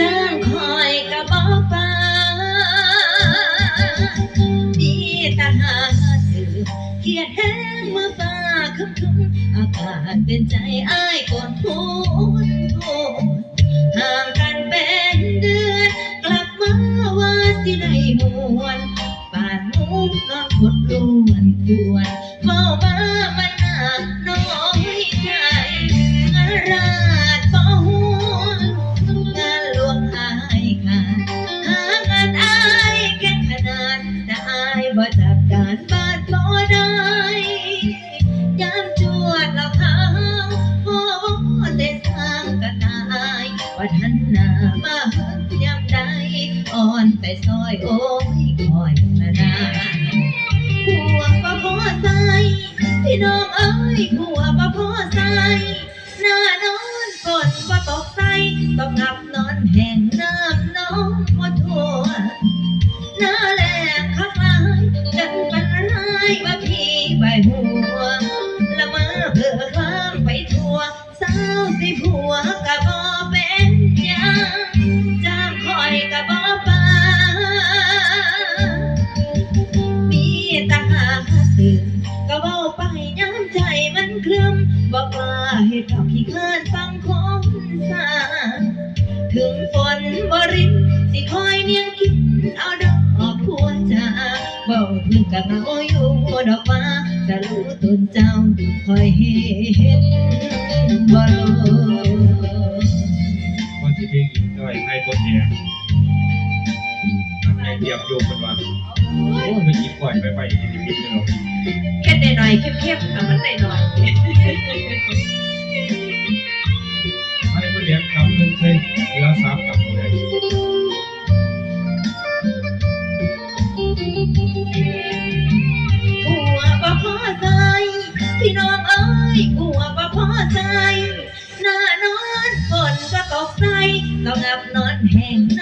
จ้างคอยกระบอกฟ้ามีตาหาสื่อเขียดแห้งเมื่อฟ้าคึมคึมอากาศเป็นใจอ้ายก่อนพูดโทษห่างกันเป็นเดือน กลับมาว่าสิได้มวนป่านมุ้งนอนกดล้วนควรายว่าทันหน้ามาหึงยามใดอ่อนไปซอยโอ้ยคอยละนาขัวบ่พอใจพี่น้องเอ้ยขัวบ่พอใจหน้านอนฝนบ่ตกใส่ต้องงับนอนแห่งน้ำ เบาพึ่งกับเอาอยู่ดอกฟ้าจะรู้ตนเจ้าคอยเห็นบ่โลคนที่เพลงอีกด้วยให้บทเนี่ยทำให้เรียบโยมกันว่าโอ้ยไปกินก่อยไปไปที่นี่นิดเดียวแค่หน่อยๆเข้มๆเอามันหน่อยให้บทเรียนคำหนึ่งเคยเหลือสามคำเลย ต้องงับนอนแห้งน้ำน้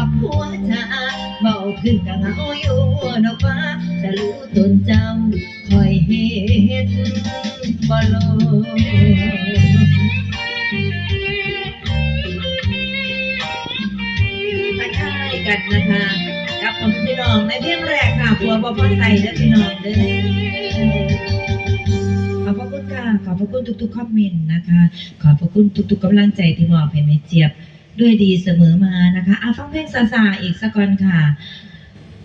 อกหัวชาเบาขึ้นกะเหงาอยู่ดอกฟ้าจะรู้ตนเจ้าคอยเห็นบ่ลทักทายกันนะคะกับผมพี่น้องในเพลงแรกค่ะผัวบ่พอใจเด้อพี่น้องเด้อขอบพระคุณค่ะ ขอบพระคุณทุกๆคอมเมนต์นะคะ ขอบพระคุณทุกๆกำลังใจที่มอบให้แม่เจี๊ยบ ด้วยดีเสมอมานะคะเอาฟังเพลงซาซาอีกสักก่อนค่ะ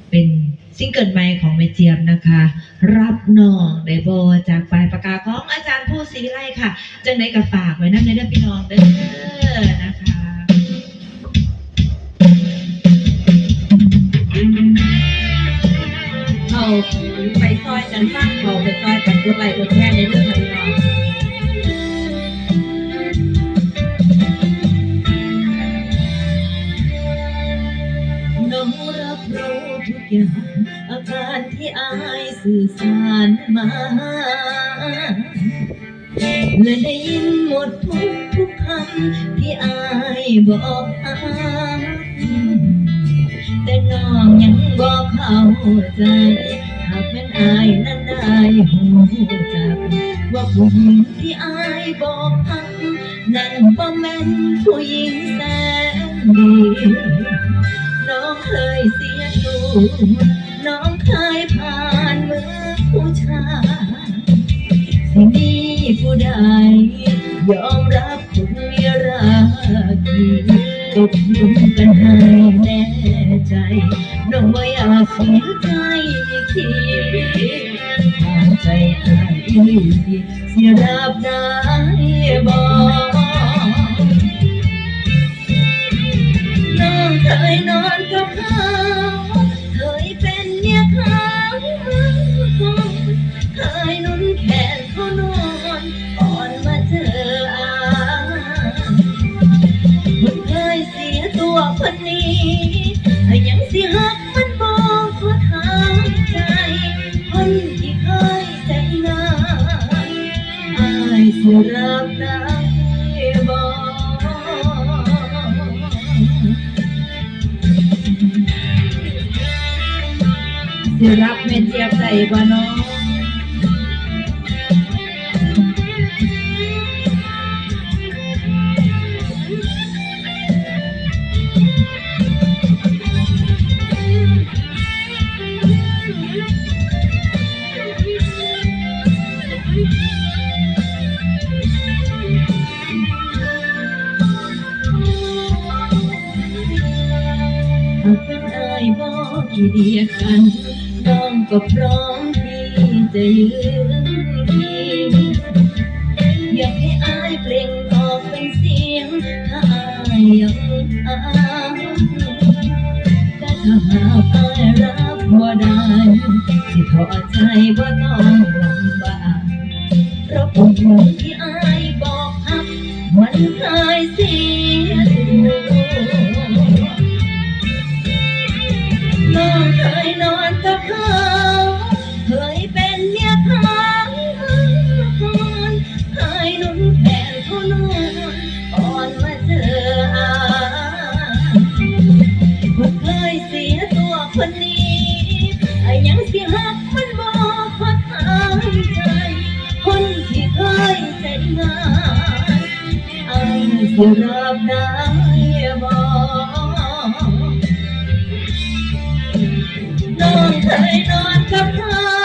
เป็นซิงเกิลใหม่ของแม่เจี๊ยบนะคะ รับน้องได้บอจากปลายปากกาของอาจารย์ผู้ศรีวิไลค่ะ จังไดก็ฝากไว้นั่นเลยเด้อพี่น้องเด้อนะคะเขาไปซอยกันสร้างเขาไปซอยกันกดไลค์กดแชร์ใน ทุกอย่างอาการที่อายสื่อสารมา และได้ยินหมดทุกทุกคำที่อายบอกอายแต่น้องยังบอกเข้าใจ หากแม่นอายนั้นได้หูจักว่าผู้หญิงที่อายบอกพักนั้นบ่แม่นผู้หญิงแสนดี น้องเคยเสียตัวน้องเคยผ่านมือผู้ชายสิมีผู้ใดยอมรับคุณมียรักดีตกลงกันให้แน่ใจ น้องว่อยากเสียใจคิดทางใจอายเสียรับได้บอกน้องเคยน้อน กับเขาเคยเป็นเมียเขาเคยนุ่นแขนเขานอนก่อนมาเจออาเคยเสียตัวคนนี้แต่ยังสิหักมันบอกสุทางใจ คนที่เคยใจนาอายสิรั สิรับเม็ดเจี๊ยบได้บ่น้องหากเป็นอายบ่กี่เดียกันน้อง ก็พร้อมที่จะยืนเคีอยากให้อายเปล่งออกเป็นเสียงถ้าอายยังอ้างแต่ถ้าหากอายรับบ่ได้สิขอใจบ่าต้องลำบากเพราะผมที่อายบอกฮักมันเคย คนที่เคยใจงานไอ้สิรับได้บ่น้องเคยนอนกับเธอ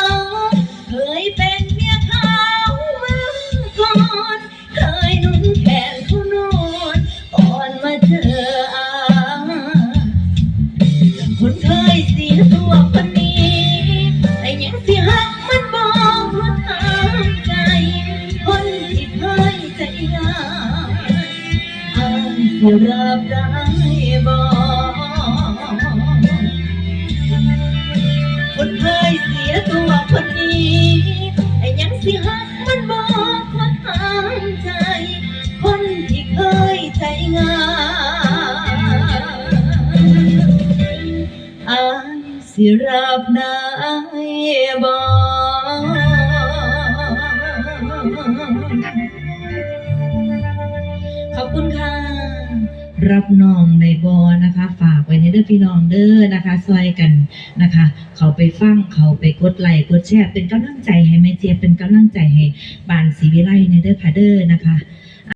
รับได้บ่คนเคยเสียตัวคนนี้ไอ้ยังสิหักมันบอกว่าทางใจ คนที่เคยใจง่ายอายสิรับได้บ่ขอบคุณค่ะ รับน้องในบอนะคะ ฝากไว้ในเด้อพี่น้องเด้อนะคะซอยกันนะคะ เขาไปฟังเขาไปกดไลค์กดแชร์เป็นกำลังใจให้แม่เจี๊ยบเป็นกำลังใจให้บานศรีวิไลในเด้อค่ะเด้อนะคะ